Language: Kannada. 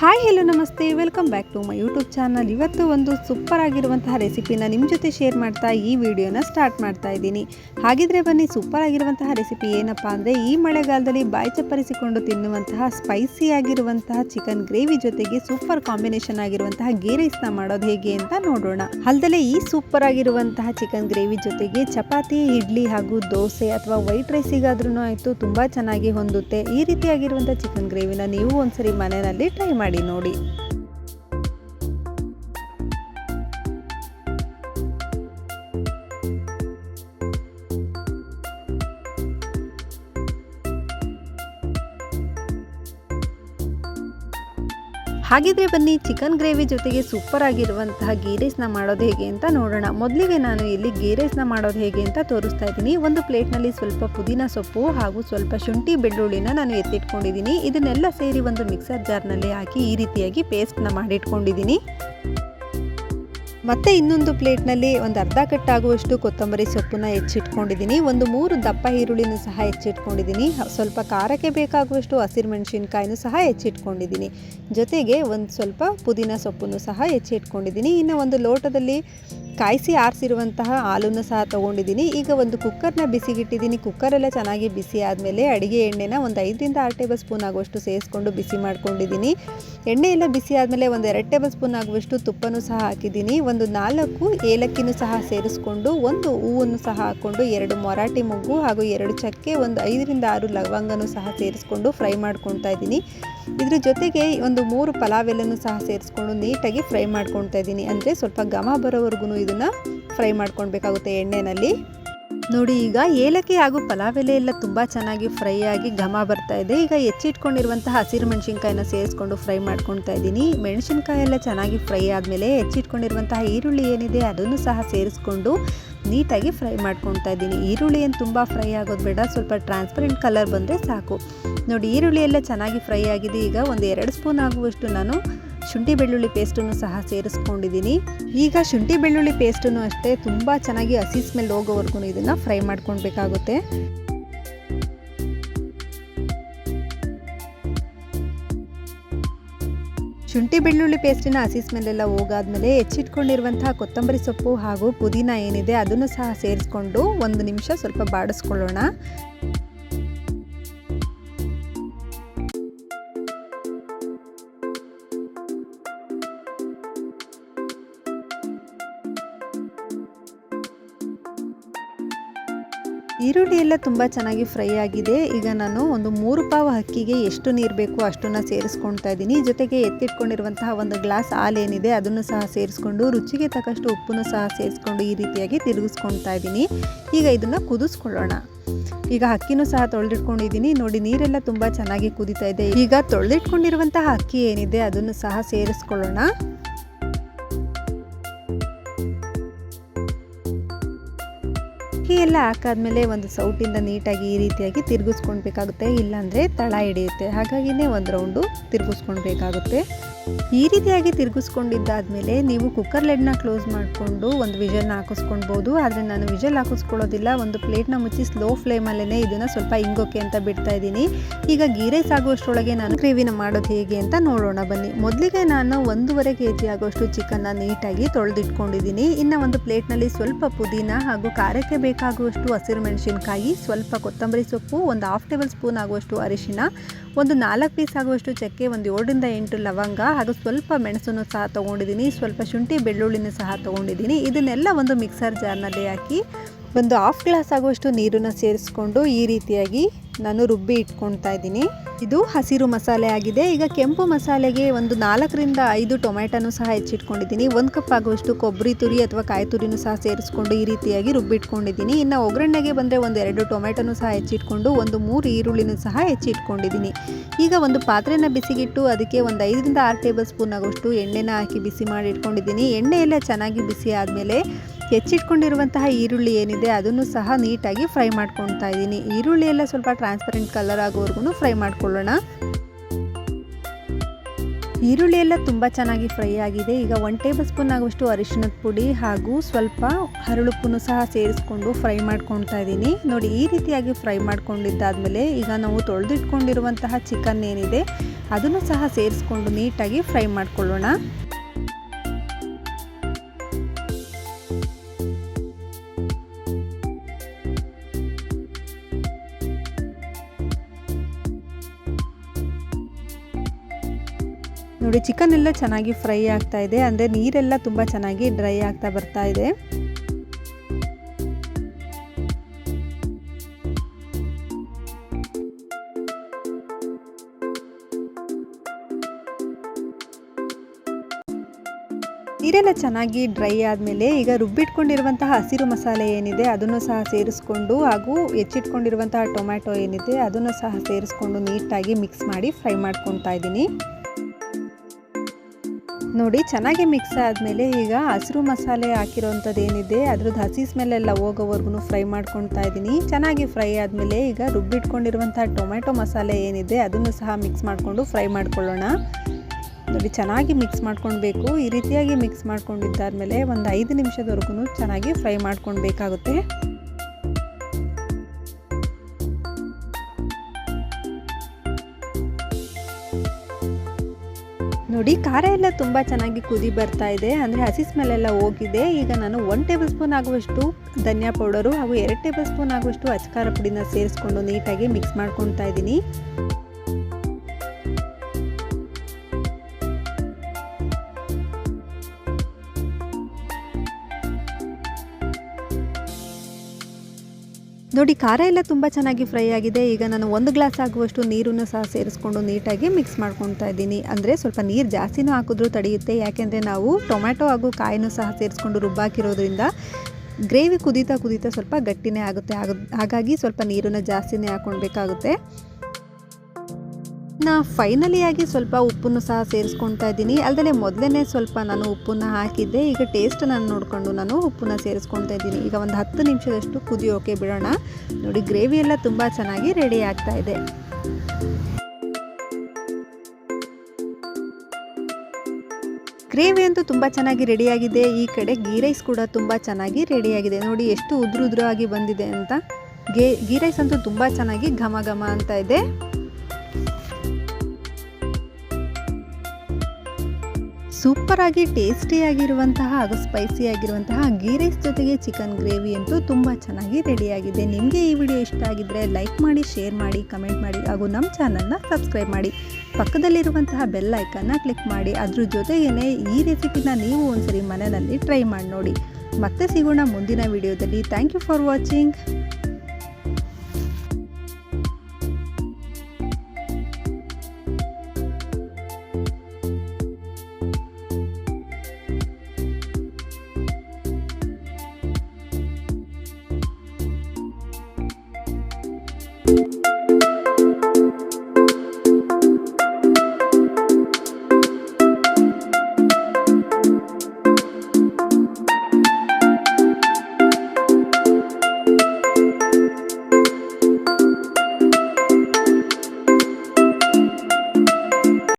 ಹಾಯ್ ಹೆಲೋ ನಮಸ್ತೆ. Welcome back to my YouTube channel ಇವತ್ತು ಒಂದು ಸೂಪರ್ ಆಗಿರುವಂತಹ ರೆಸಿಪಿನ ನಿಮ್ಮ ಜೊತೆ ಶೇರ್ ಮಾಡ್ತಾ ಈ ವಿಡಿಯೋನ ಸ್ಟಾರ್ಟ್ ಮಾಡ್ತಾ ಇದ್ದೀನಿ. ಹಾಗಿದ್ರೆ ಬನ್ನಿ ಸೂಪರ್ ಆಗಿರುವಂತಹ ರೆಸಿಪಿ ಏನಪ್ಪ ಅಂದರೆ ಈ ಮಳೆಗಾಲದಲ್ಲಿ ಬಾಯಿ ಚಪ್ಪರಿಸಿಕೊಂಡು ತಿನ್ನುವಂತಹ ಸ್ಪೈಸಿ ಆಗಿರುವಂತಹ ಚಿಕನ್ ಗ್ರೇವಿ ಜೊತೆಗೆ ಸೂಪರ್ ಕಾಂಬಿನೇಷನ್ ಆಗಿರುವಂತಹ ಗೀ ರೈಸ್ನ ಮಾಡೋದು ಹೇಗೆ ಅಂತ ನೋಡೋಣ. ಅಲ್ಲದೆ ಈ ಸೂಪರ್ ಆಗಿರುವಂತಹ ಚಿಕನ್ ಗ್ರೇವಿ ಜೊತೆಗೆ ಚಪಾತಿ, ಇಡ್ಲಿ ಹಾಗೂ ದೋಸೆ ಅಥವಾ ವೈಟ್ ರೈಸಿಗಾದ್ರೂ ಆಯಿತು, ತುಂಬ ಚೆನ್ನಾಗಿ ಹೊಂದುತ್ತೆ. ಈ ರೀತಿಯಾಗಿರುವಂಥ ಚಿಕನ್ ಗ್ರೇವಿನ ನೀವು ಒಂದ್ಸರಿ ಮನೆಯಲ್ಲಿ ಟ್ರೈ ಮಾಡಿ ನೋಡಿ. ಹಾಗಿದ್ರೆ ಬನ್ನಿ, ಚಿಕನ್ ಗ್ರೇವಿ ಜೊತೆಗೆ ಸೂಪರ್ ಆಗಿರುವಂತಹ ಗೀ ರೈಸ್ನ ಮಾಡೋದು ಹೇಗೆ ಅಂತ ನೋಡೋಣ. ಮೊದಲಿಗೆ ನಾನು ಇಲ್ಲಿ ಗೀ ರೈಸ್ನ ಮಾಡೋದು ಹೇಗೆ ಅಂತ ತೋರಿಸ್ತಾ ಇದ್ದೀನಿ. ಒಂದು ಪ್ಲೇಟ್ನಲ್ಲಿ ಸ್ವಲ್ಪ ಪುದೀನ ಸೊಪ್ಪು ಹಾಗೂ ಸ್ವಲ್ಪ ಶುಂಠಿ ಬೆಳ್ಳುಳ್ಳಿನ ನಾನು ಎತ್ತಿಟ್ಕೊಂಡಿದ್ದೀನಿ. ಇದನ್ನೆಲ್ಲ ಸೇರಿ ಒಂದು ಮಿಕ್ಸರ್ ಜಾರ್ನಲ್ಲಿ ಹಾಕಿ ಈ ರೀತಿಯಾಗಿ ಪೇಸ್ಟ್ನ ಮಾಡಿಟ್ಕೊಂಡಿದ್ದೀನಿ. ಮತ್ತೆ ಇನ್ನೊಂದು ಪ್ಲೇಟ್ನಲ್ಲಿ ಒಂದು ಅರ್ಧ ಕಟ್ಟಾಗುವಷ್ಟು ಕೊತ್ತಂಬರಿ ಸೊಪ್ಪನ್ನ ಹೆಚ್ಚಿಟ್ಕೊಂಡಿದ್ದೀನಿ. ಒಂದು ಮೂರು ದಪ್ಪ ಈರುಳ್ಳಿನ ಸಹ ಹೆಚ್ಚಿಟ್ಕೊಂಡಿದ್ದೀನಿ. ಸ್ವಲ್ಪ ಖಾರಕ್ಕೆ ಬೇಕಾಗುವಷ್ಟು ಹಸಿರು ಮೆಣಸಿನ್ಕಾಯಿನೂ ಸಹ ಹೆಚ್ಚಿಟ್ಕೊಂಡಿದ್ದೀನಿ. ಜೊತೆಗೆ ಒಂದು ಸ್ವಲ್ಪ ಪುದೀನ ಸೊಪ್ಪನ್ನು ಸಹ ಹೆಚ್ಚಿಟ್ಕೊಂಡಿದ್ದೀನಿ. ಇನ್ನು ಒಂದು ಲೋಟದಲ್ಲಿ ಕಾಯಿಸಿ ಆರಿಸಿರುವಂತಹ ಹಾಲನ್ನು ಸಹ ತೊಗೊಂಡಿದ್ದೀನಿ. ಈಗ ಒಂದು ಕುಕ್ಕರ್ನ ಬಿಸಿಗಿಟ್ಟಿದ್ದೀನಿ. ಕುಕ್ಕರೆಲ್ಲ ಚೆನ್ನಾಗಿ ಬಿಸಿ ಆದಮೇಲೆ ಅಡುಗೆ ಎಣ್ಣೆನ ಒಂದು ಐದರಿಂದ ಆರು ಟೇಬಲ್ ಸ್ಪೂನ್ ಆಗುವಷ್ಟು ಸೇರಿಸ್ಕೊಂಡು ಬಿಸಿ ಮಾಡ್ಕೊಂಡಿದ್ದೀನಿ. ಎಣ್ಣೆ ಎಲ್ಲ ಬಿಸಿ ಆದಮೇಲೆ ಒಂದು ಎರಡು ಟೇಬಲ್ ಸ್ಪೂನ್ ಆಗುವಷ್ಟು ತುಪ್ಪನೂ ಸಹ ಹಾಕಿದ್ದೀನಿ. ಒಂದು ನಾಲ್ಕು ಏಲಕ್ಕಿನೂ ಸಹ ಸೇರಿಸ್ಕೊಂಡು ಒಂದು ಹೂವನ್ನು ಸಹ ಹಾಕ್ಕೊಂಡು ಎರಡು ಮೊರಾಟಿ ಮೊಗ್ಗು ಹಾಗೂ ಎರಡು ಚಕ್ಕೆ ಒಂದು ಐದರಿಂದ ಆರು ಲವಂಗನೂ ಸಹ ಸೇರಿಸ್ಕೊಂಡು ಫ್ರೈ ಮಾಡ್ಕೊತಾ ಇದ್ದೀನಿ. ಇದ್ರ ಜೊತೆಗೆ ಒಂದು ಮೂರು ಪಲಾವ್ ಎಲೆನೂ ಸಹ ಸೇರಿಸ್ಕೊಂಡು ನೀಟಾಗಿ ಫ್ರೈ ಮಾಡ್ಕೊಳ್ತಾ ಇದ್ದೀನಿ. ಅಂದರೆ ಸ್ವಲ್ಪ ಘಮ ಬರೋವರೆಗೂ ಇದನ್ನು ಫ್ರೈ ಮಾಡ್ಕೊಳ್ಬೇಕಾಗುತ್ತೆ ಎಣ್ಣೆಯಲ್ಲಿ ನೋಡಿ, ಈಗ ಏಲಕ್ಕಿ ಹಾಗೂ ಪಲಾವ್ ಎಲೆ ಎಲ್ಲ ತುಂಬ ಚೆನ್ನಾಗಿ ಫ್ರೈ ಆಗಿ ಘಮ ಬರ್ತಾ ಇದೆ. ಈಗ ಹೆಚ್ಚಿಟ್ಕೊಂಡಿರುವಂತಹ ಹಸಿರು ಮೆಣಸಿನ್ಕಾಯಿನ ಸೇರಿಸ್ಕೊಂಡು ಫ್ರೈ ಮಾಡ್ಕೊಳ್ತಾ ಇದ್ದೀನಿ. ಮೆಣಸಿನ್ಕಾಯೆಲ್ಲ ಚೆನ್ನಾಗಿ ಫ್ರೈ ಆದಮೇಲೆ ಹೆಚ್ಚಿಟ್ಕೊಂಡಿರುವಂತಹ ಈರುಳ್ಳಿ ಏನಿದೆ ಅದನ್ನು ಸಹ ಸೇರಿಸ್ಕೊಂಡು ನೀಟಾಗಿ ಫ್ರೈ ಮಾಡ್ಕೊತಾ ಇದ್ದೀನಿ. ಈರುಳ್ಳಿ ಏನು ತುಂಬ ಫ್ರೈ ಆಗೋದು ಬೇಡ, ಸ್ವಲ್ಪ ಟ್ರಾನ್ಸ್ಪರೆಂಟ್ ಕಲರ್ ಬಂದರೆ ಸಾಕು. ನೋಡಿ, ಈರುಳ್ಳಿ ಎಲ್ಲ ಚೆನ್ನಾಗಿ ಫ್ರೈ ಆಗಿದೆ. ಈಗ ಒಂದು ಎರಡು ಸ್ಪೂನ್ ಆಗುವಷ್ಟು ನಾನು ಶುಂಠಿ ಬೆಳ್ಳುಳ್ಳಿ ಪೇಸ್ಟನ್ನು ಸಹ ಸೇರಿಸ್ಕೊಂಡಿದ್ದೀನಿ. ಈಗ ಶುಂಠಿ ಬೆಳ್ಳುಳ್ಳಿ ಪೇಸ್ಟನ್ನು ಅಷ್ಟೇ ತುಂಬ ಚೆನ್ನಾಗಿ ಹಸಿ ಸ್ಮೆಲ್ ಹೋಗೋವರೆಗೂ ಇದನ್ನು ಫ್ರೈ ಮಾಡ್ಕೊಳ್ಬೇಕಾಗುತ್ತೆ. ಶುಂಠಿ ಬೆಳ್ಳುಳ್ಳಿ ಪೇಸ್ಟಿನ ಹಸಿ ಸ್ಮೆಲ್ಲೆಲ್ಲ ಹೋಗಾದ್ಮೇಲೆ ಹೆಚ್ಚಿಟ್ಕೊಂಡಿರುವಂತಹ ಕೊತ್ತಂಬರಿ ಸೊಪ್ಪು ಹಾಗೂ ಪುದೀನ ಏನಿದೆ ಅದನ್ನು ಸಹ ಸೇರಿಸ್ಕೊಂಡು ಒಂದು ನಿಮಿಷ ಸ್ವಲ್ಪ ಬಾಡಿಸ್ಕೊಳ್ಳೋಣ. ಈರುಳ್ಳಿ ಎಲ್ಲ ತುಂಬ ಚೆನ್ನಾಗಿ ಫ್ರೈ ಆಗಿದೆ. ಈಗ ನಾನು ಒಂದು ಮೂರು ಪಾವು ಅಕ್ಕಿಗೆ ಎಷ್ಟು ನೀರು ಬೇಕು ಅಷ್ಟನ್ನು ಸೇರಿಸ್ಕೊಳ್ತಾ ಇದ್ದೀನಿ. ಜೊತೆಗೆ ಎತ್ತಿಟ್ಕೊಂಡಿರುವಂತಹ ಒಂದು ಗ್ಲಾಸ್ ಹಾಲು ಏನಿದೆ ಅದನ್ನು ಸಹ ಸೇರಿಸ್ಕೊಂಡು ರುಚಿಗೆ ತಕ್ಕಷ್ಟು ಉಪ್ಪನ್ನು ಸಹ ಸೇರಿಸ್ಕೊಂಡು ಈ ರೀತಿಯಾಗಿ ತಿರುಗಿಸ್ಕೊಳ್ತಾ ಇದ್ದೀನಿ. ಈಗ ಇದನ್ನು ಕುದಿಸ್ಕೊಳ್ಳೋಣ. ಈಗ ಅಕ್ಕಿನೂ ಸಹ ತೊಳೆದಿಟ್ಕೊಂಡಿದ್ದೀನಿ. ನೋಡಿ ನೀರೆಲ್ಲ ತುಂಬ ಚೆನ್ನಾಗಿ ಕುದೀತಾ ಇದೆ. ಈಗ ತೊಳೆದಿಟ್ಕೊಂಡಿರುವಂತಹ ಅಕ್ಕಿ ಏನಿದೆ ಅದನ್ನು ಸಹ ಸೇರಿಸ್ಕೊಳ್ಳೋಣ. ಅಕ್ಕಿ ಎಲ್ಲ ಹಾಕಾದ್ಮೇಲೆ ಒಂದು ಸೌಟಿಂದ ನೀಟಾಗಿ ಈ ರೀತಿಯಾಗಿ ತಿರುಗಿಸ್ಕೊಳ್ಬೇಕಾಗುತ್ತೆ, ಇಲ್ಲಾಂದರೆ ತಳ ಹಿಡಿಯುತ್ತೆ. ಹಾಗಾಗಿನೇ ಒಂದು ರೌಂಡು ತಿರುಗಿಸ್ಕೊಳ್ಬೇಕಾಗುತ್ತೆ. ಈ ರೀತಿಯಾಗಿ ತಿರುಗಿಸ್ಕೊಂಡಿದ್ದಾದ್ಮೇಲೆ ನೀವು ಕುಕ್ಕರ್ ಲೆಡ್ನ ಕ್ಲೋಸ್ ಮಾಡಿಕೊಂಡು ಒಂದು ವಿಷಲ್ನ ಹಾಕಿಸ್ಕೊಳ್ಬೋದು. ಆದರೆ ನಾನು ವಿಜಲ್ ಹಾಕಿಸ್ಕೊಳ್ಳೋದಿಲ್ಲ. ಒಂದು ಪ್ಲೇಟ್ನ ಮುಚ್ಚಿ ಸ್ಲೋ ಫ್ಲೇಮಲ್ಲೇ ಇದನ್ನು ಸ್ವಲ್ಪ ಹಿಂಗೋಕೆ ಅಂತ ಬಿಡ್ತಾ ಇದ್ದೀನಿ. ಈಗ ಗೀ ರೈಸ್ ಆಗುವಷ್ಟರೊಳಗೆ ನಾನು ಗ್ರೇವಿನ ಮಾಡೋದು ಹೇಗೆ ಅಂತ ನೋಡೋಣ. ಬನ್ನಿ. ಮೊದಲಿಗೆ ನಾನು ಒಂದೂವರೆ ಕೆ ಜಿ ಆಗುವಷ್ಟು ಚಿಕನ್ನ ನೀಟಾಗಿ ತೊಳೆದಿಟ್ಕೊಂಡಿದ್ದೀನಿ. ಇನ್ನು ಒಂದು ಪ್ಲೇಟ್ನಲ್ಲಿ ಸ್ವಲ್ಪ ಪುದೀನ ಹಾಗೂ ಖಾರಕ್ಕೆ ಬೇಕಾಗುವಷ್ಟು ಹಸಿರು ಮೆಣಸಿನಕಾಯಿ, ಸ್ವಲ್ಪ ಕೊತ್ತಂಬರಿ ಸೊಪ್ಪು, ಒಂದು ಹಾಫ್ ಟೇಬಲ್ ಸ್ಪೂನ್ ಆಗುವಷ್ಟು ಅರಿಶಿನ, ಒಂದು ನಾಲ್ಕು ಪೀಸ್ ಆಗುವಷ್ಟು ಚಕ್ಕೆ, ಒಂದು ಏಳರಿಂದ ಎಂಟು ಲವಂಗ ಹಾಗೂ ಸ್ವಲ್ಪ ಮೆಣಸನ್ನು ಸಹ ತೊಗೊಂಡಿದ್ದೀನಿ. ಸ್ವಲ್ಪ ಶುಂಠಿ ಬೆಳ್ಳುಳ್ಳಿನೂ ಸಹ ತೊಗೊಂಡಿದ್ದೀನಿ. ಇದನ್ನೆಲ್ಲ ಒಂದು ಮಿಕ್ಸರ್ ಜಾರ್ನಲ್ಲಿ ಹಾಕಿ ಒಂದು ಹಾಫ್ ಗ್ಲಾಸ್ ಆಗುವಷ್ಟು ನೀರನ್ನು ಸೇರಿಸ್ಕೊಂಡು ಈ ರೀತಿಯಾಗಿ ನಾನು ರುಬ್ಬಿ ಇಟ್ಕೊಳ್ತಾ ಇದ್ದೀನಿ. ಇದು ಹಸಿರು ಮಸಾಲೆ ಆಗಿದೆ. ಈಗ ಕೆಂಪು ಮಸಾಲೆಗೆ ಒಂದು ನಾಲ್ಕರಿಂದ ಐದು ಟೊಮ್ಯಾಟೋನು ಸಹ ಹೆಚ್ಚಿಟ್ಕೊಂಡಿದ್ದೀನಿ. ಒಂದು ಕಪ್ ಆಗುವಷ್ಟು ಕೊಬ್ಬರಿ ತುರಿ ಅಥವಾ ಕಾಯಿ ತುರಿನೂ ಸಹ ಸೇರಿಸ್ಕೊಂಡು ಈ ರೀತಿಯಾಗಿ ರುಬ್ಬಿಟ್ಕೊಂಡಿದ್ದೀನಿ ಇನ್ನು ಒಗ್ಗರಣೆಗೆ ಬಂದರೆ ಒಂದು ಎರಡು ಟೊಮೆಟೊನೂ ಸಹ ಹೆಚ್ಚಿಟ್ಕೊಂಡು ಒಂದು ಮೂರು ಈರುಳ್ಳಿನೂ ಸಹ ಹೆಚ್ಚಿಟ್ಕೊಂಡಿದ್ದೀನಿ. ಈಗ ಒಂದು ಪಾತ್ರೆನ ಬಿಸಿಗಿಟ್ಟು ಅದಕ್ಕೆ ಒಂದು ಐದರಿಂದ ಆರು ಟೇಬಲ್ ಸ್ಪೂನ್ ಆಗುವಷ್ಟು ಎಣ್ಣೆನ ಹಾಕಿ ಬಿಸಿ ಮಾಡಿ ಇಟ್ಕೊಂಡಿದ್ದೀನಿ. ಎಣ್ಣೆ ಎಲ್ಲ ಚೆನ್ನಾಗಿ ಬಿಸಿ ಆದಮೇಲೆ ಹೆಚ್ಚಿಟ್ಕೊಂಡಿರುವಂತಹ ಈರುಳ್ಳಿ ಏನಿದೆ ಅದನ್ನು ಸಹ ನೀಟಾಗಿ ಫ್ರೈ ಮಾಡ್ಕೊಳ್ತಾ ಇದ್ದೀನಿ. ಈರುಳ್ಳಿ ಎಲ್ಲ ಸ್ವಲ್ಪ ಟ್ರಾನ್ಸ್ಪರೆಂಟ್ ಕಲರ್ ಆಗೋವರೆಗೂ ಫ್ರೈ ಮಾಡ್ಕೊಳ್ಳೋಣ. ಈರುಳ್ಳಿ ಎಲ್ಲ ತುಂಬ ಚೆನ್ನಾಗಿ ಫ್ರೈ ಆಗಿದೆ. ಈಗ ಒನ್ ಟೇಬಲ್ ಸ್ಪೂನ್ ಆಗುವಷ್ಟು ಅರಿಶಿಣದ ಪುಡಿ ಹಾಗೂ ಸ್ವಲ್ಪ ಹರಳುಪ್ಪನ್ನು ಸಹ ಸೇರಿಸ್ಕೊಂಡು ಫ್ರೈ ಮಾಡ್ಕೊಳ್ತಾ ಇದ್ದೀನಿ. ನೋಡಿ, ಈ ರೀತಿಯಾಗಿ ಫ್ರೈ ಮಾಡ್ಕೊಂಡಿದ್ದಾದಮೇಲೆ ಈಗ ನಾವು ತೊಳೆದಿಟ್ಕೊಂಡಿರುವಂತಹ ಚಿಕನ್ ಏನಿದೆ ಅದನ್ನು ಸಹ ಸೇರಿಸ್ಕೊಂಡು ನೀಟಾಗಿ ಫ್ರೈ ಮಾಡ್ಕೊಳ್ಳೋಣ. ನೋಡಿ ಚಿಕನ್ ಎಲ್ಲ ಚೆನ್ನಾಗಿ ಫ್ರೈ ಆಗ್ತಾ ಇದೆ. ಅಂದರೆ ನೀರೆಲ್ಲ ತುಂಬ ಚೆನ್ನಾಗಿ ಡ್ರೈ ಆಗ್ತಾ ಬರ್ತಾ ಇದೆ. ನೀರೆಲ್ಲ ಚೆನ್ನಾಗಿ ಡ್ರೈ ಆದಮೇಲೆ ಈಗ ರುಬ್ಬಿಟ್ಕೊಂಡಿರುವಂತಹ ಹಸಿರು ಮಸಾಲೆ ಏನಿದೆ, ಅದನ್ನು ಸಹ ಸೇರಿಸ್ಕೊಂಡು ಹಾಗೂ ಹೆಚ್ಚಿಟ್ಕೊಂಡಿರುವಂತಹ ಟೊಮ್ಯಾಟೊ ಏನಿದೆ, ಅದನ್ನು ಸಹ ಸೇರಿಸ್ಕೊಂಡು ನೀಟಾಗಿ ಮಿಕ್ಸ್ ಮಾಡಿ ಫ್ರೈ ಮಾಡ್ಕೊತಾ ಇದ್ದೀನಿ. ನೋಡಿ, ಚೆನ್ನಾಗಿ ಮಿಕ್ಸ್ ಆದಮೇಲೆ ಈಗ ಹಸಿರು ಮಸಾಲೆ ಹಾಕಿರೋಂಥದ್ದು ಏನಿದೆ, ಅದ್ರದ್ದು ಹಸಿ ಸ್ಮೆಲ್ಲೆಲ್ಲ ಹೋಗೋವರೆಗೂ ಫ್ರೈ ಮಾಡ್ಕೊಳ್ತಾ ಇದ್ದೀನಿ. ಚೆನ್ನಾಗಿ ಫ್ರೈ ಆದಮೇಲೆ ಈಗ ರುಬ್ಬಿಟ್ಕೊಂಡಿರುವಂಥ ಟೊಮೆಟೊ ಮಸಾಲೆ ಏನಿದೆ, ಅದನ್ನು ಸಹ ಮಿಕ್ಸ್ ಮಾಡಿಕೊಂಡು ಫ್ರೈ ಮಾಡ್ಕೊಳ್ಳೋಣ. ನೋಡಿ, ಚೆನ್ನಾಗಿ ಮಿಕ್ಸ್ ಮಾಡ್ಕೊಳ್ಬೇಕು. ಈ ರೀತಿಯಾಗಿ ಮಿಕ್ಸ್ ಮಾಡ್ಕೊಂಡಿದ್ದಾದಮೇಲೆ ಒಂದು ಐದು ನಿಮಿಷದವರೆಗೂ ಚೆನ್ನಾಗಿ ಫ್ರೈ ಮಾಡ್ಕೊಳ್ಬೇಕಾಗುತ್ತೆ. ನೋಡಿ, ಖಾರ ಎಲ್ಲ ತುಂಬ ಚೆನ್ನಾಗಿ ಕುದಿ ಬರ್ತಾ ಇದೆ. ಅಂದರೆ ಹಸಿ ಸ್ಮೆಲ್ ಎಲ್ಲ ಹೋಗಿದೆ. ಈಗ ನಾನು ಒನ್ ಟೇಬಲ್ ಸ್ಪೂನ್ ಆಗುವಷ್ಟು ಧನಿಯಾ ಪೌಡರು ಹಾಗೂ ಎರಡು ಟೇಬಲ್ ಸ್ಪೂನ್ ಆಗುವಷ್ಟು ಅಚ್ಕಾರ ಪುಡಿನ ಸೇರಿಸ್ಕೊಂಡು ನೀಟಾಗಿ ಮಿಕ್ಸ್ ಮಾಡ್ಕೊತಾ ಇದ್ದೀನಿ. ನೋಡಿ, ಖಾರ ಎಲ್ಲ ತುಂಬ ಚೆನ್ನಾಗಿ ಫ್ರೈ ಆಗಿದೆ. ಈಗ ನಾನು ಒಂದು ಗ್ಲಾಸ್ ಆಗುವಷ್ಟು ನೀರನ್ನು ಸಹ ಸೇರಿಸ್ಕೊಂಡು ನೀಟಾಗಿ ಮಿಕ್ಸ್ ಮಾಡ್ಕೊತಾ ಇದ್ದೀನಿ. ಅಂದರೆ ಸ್ವಲ್ಪ ನೀರು ಜಾಸ್ತಿನೂ ಹಾಕಿದ್ರೂ ತಡೆಯುತ್ತೆ. ಯಾಕೆಂದರೆ ನಾವು ಟೊಮ್ಯಾಟೊ ಹಾಗೂ ಕಾಯಿನೂ ಸಹ ಸೇರಿಸ್ಕೊಂಡು ರುಬ್ಬಾಕಿರೋದ್ರಿಂದ ಗ್ರೇವಿ ಕುದೀತಾ ಕುದೀತಾ ಸ್ವಲ್ಪ ಗಟ್ಟಿನೇ ಆಗುತ್ತೆ. ಹಾಗಾಗಿ ಸ್ವಲ್ಪ ನೀರನ್ನು ಜಾಸ್ತಿನೇ ಹಾಕ್ಕೊಳ್ಬೇಕಾಗುತ್ತೆ. ನಾ ಆಗಿ ಸ್ವಲ್ಪ ಉಪ್ಪನ್ನು ಸಹ ಸೇರಿಸ್ಕೊಳ್ತಾ ಇದ್ದೀನಿ. ಅಲ್ಲದೆ ಮೊದಲೇ ಸ್ವಲ್ಪ ನಾನು ಉಪ್ಪನ್ನು ಹಾಕಿದ್ದೆ. ಈಗ ಟೇಸ್ಟ್ ನಾನು ನೋಡಿಕೊಂಡು ನಾನು ಉಪ್ಪನ್ನು ಸೇರಿಸ್ಕೊಳ್ತಾ ಇದ್ದೀನಿ. ಈಗ ಒಂದು ಹತ್ತು ನಿಮಿಷದಷ್ಟು ಕುದಿಯೋಕೆ ಬಿಡೋಣ. ನೋಡಿ ಗ್ರೇವಿ ಎಲ್ಲ ತುಂಬ ಚೆನ್ನಾಗಿ ರೆಡಿ ಆಗ್ತಾ ಇದೆ. ಗ್ರೇವಿ ಅಂತೂ ತುಂಬ ಚೆನ್ನಾಗಿ ರೆಡಿಯಾಗಿದೆ ಈ ಕಡೆ ಗೀ ರೈಸ್ ಕೂಡ ತುಂಬ ಚೆನ್ನಾಗಿ ರೆಡಿಯಾಗಿದೆ ನೋಡಿ, ಎಷ್ಟು ಉದುರು ಉದುರಾಗಿ ಬಂದಿದೆ ಅಂತ. ಗೇ ಗೀ ರೈಸ್ ಅಂತೂ ತುಂಬ ಚೆನ್ನಾಗಿ ಘಮ ಘಮ ಅಂತ ಇದೆ. ಸೂಪರಾಗಿ ಟೇಸ್ಟಿಯಾಗಿರುವಂತಹ ಹಾಗೂ ಸ್ಪೈಸಿಯಾಗಿರುವಂತಹ ಗೀ ರೈಸ್ ಜೊತೆಗೆ ಚಿಕನ್ ಗ್ರೇವಿ ಅಂತೂ ತುಂಬ ಚೆನ್ನಾಗಿ ರೆಡಿಯಾಗಿದೆ. ನಿಮಗೆ ಈ ವಿಡಿಯೋ ಇಷ್ಟ ಆಗಿದ್ದರೆ ಲೈಕ್ ಮಾಡಿ, ಶೇರ್ ಮಾಡಿ, ಕಮೆಂಟ್ ಮಾಡಿ ಹಾಗೂ ನಮ್ಮ ಚಾನಲ್ನ ಸಬ್ಸ್ಕ್ರೈಬ್ ಮಾಡಿ. ಪಕ್ಕದಲ್ಲಿರುವಂತಹ ಬೆಲ್ ಐಕನ್ನ ಕ್ಲಿಕ್ ಮಾಡಿ. ಅದ್ರ ಜೊತೆಗೇ ಈ ರೆಸಿಪಿನ ನೀವು ಒಂದ್ಸರಿ ಮನೆಯಲ್ಲಿ ಟ್ರೈ ಮಾಡಿ ನೋಡಿ. ಮತ್ತೆ ಸಿಗೋಣ ಮುಂದಿನ ವಿಡಿಯೋದಲ್ಲಿ. Thank you for watching.